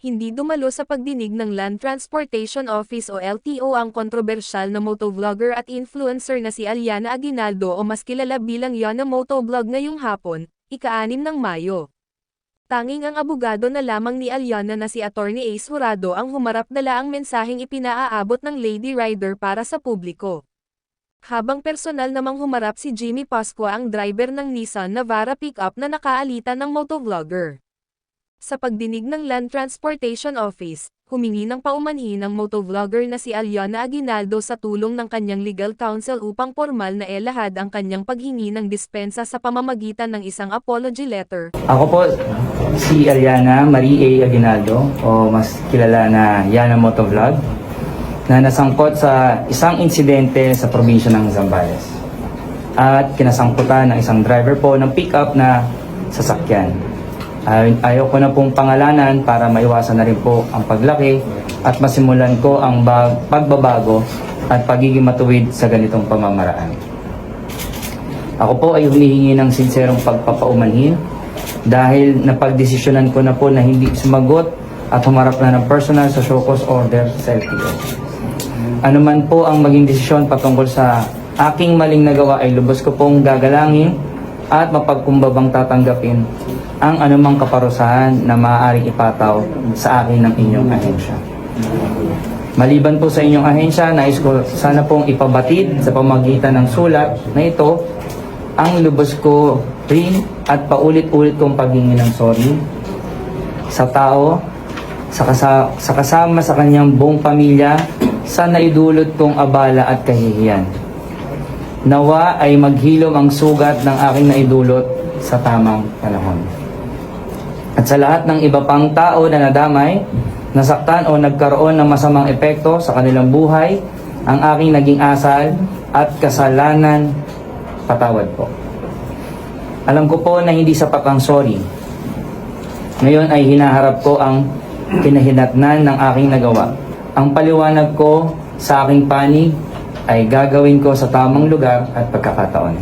hindi dumalo sa pagdinig ng Land Transportation Office o LTO ang kontrobersyal na motovlogger at influencer na si Aliana Aguinaldo o mas kilala bilang Yana Motovlog ngayong hapon, ika-6 ng Mayo. Tanging ang abogado na lamang ni Aliana na si Attorney Ace Jurado ang humarap dala ang mensaheng ipinaaabot ng Lady Rider para sa publiko. Habang personal namang humarap si Jimmy Pascua ang driver ng Nissan Navara pickup na nakaalita ng motovlogger. Sa pagdinig ng Land Transportation Office, humingi ng paumanhin ng motovlogger na si Aliana Aguinaldo sa tulong ng kanyang legal counsel upang formal na elahad ang kanyang paghingi ng dispensa sa pamamagitan ng isang apology letter. Ako po si Ariana Marie A. Aguinaldo o mas kilala na Yana Motovlog na nasangkot sa isang insidente sa probinsya ng Zambales at kinasangkutan ng isang driver po ng pickup na sasakyan. Ay, ayaw na pong pangalanan para maiwasan na rin po ang paglaki at masimulan ko ang bag- pagbabago at pagiging matuwid sa ganitong pamamaraan. Ako po ay humihingi ng sinserong pagpapaumanhin dahil napagdesisyonan ko na po na hindi sumagot at humarap na ng personal sa show cause order sa LTO. Ano man po ang maging desisyon patungkol sa aking maling nagawa ay lubos ko pong gagalangin at mapagkumbabang tatanggapin ang anumang kaparusahan na maaaring ipataw sa akin ng inyong ahensya. Maliban po sa inyong ahensya, nais ko sana pong ipabatid sa pamagitan ng sulat na ito ang lubos ko rin at paulit-ulit kong paghingi ng sorry sa tao, sa, kasa- sa kasama sa kanyang buong pamilya, sa naidulot kong abala at kahihiyan. Nawa ay maghilom ang sugat ng aking naidulot sa tamang panahon. At sa lahat ng iba pang tao na nadamay, nasaktan o nagkaroon ng masamang epekto sa kanilang buhay, ang aking naging asal at kasalanan, patawad po. Alam ko po na hindi sapat ang sorry. Ngayon ay hinaharap ko ang kinahinatnan ng aking nagawa. Ang paliwanag ko sa aking panig ay gagawin ko sa tamang lugar at pagkakataon.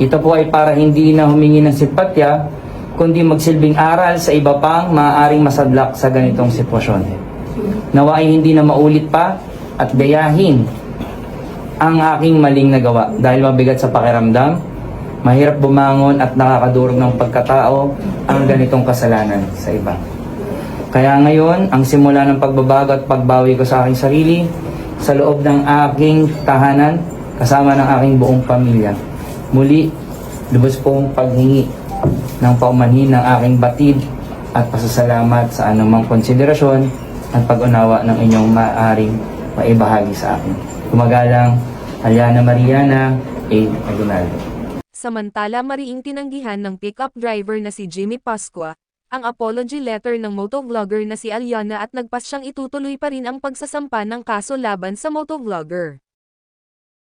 Ito po ay para hindi na humingi ng simpatya, kundi magsilbing aral sa iba pang maaaring masadlak sa ganitong sitwasyon. Nawa ay hindi na maulit pa at gayahin ang aking maling nagawa dahil mabigat sa pakiramdam, mahirap bumangon at nakakadurog ng pagkatao ang ganitong kasalanan sa iba. Kaya ngayon, ang simula ng pagbabago at pagbawi ko sa aking sarili, sa loob ng aking tahanan, kasama ng aking buong pamilya. Muli, lubos pong paghingi ng paumanhin ng aking batid at pasasalamat sa anumang konsiderasyon at pag-unawa ng inyong maaaring maibahagi sa akin. Kumagalang, Aliana Mariana A. Aguinaldo. Samantala mariing tinanggihan ng pickup driver na si Jimmy Pascua, ang apology letter ng motovlogger na si Aliana at nagpas siyang itutuloy pa rin ang pagsasampa ng kaso laban sa motovlogger.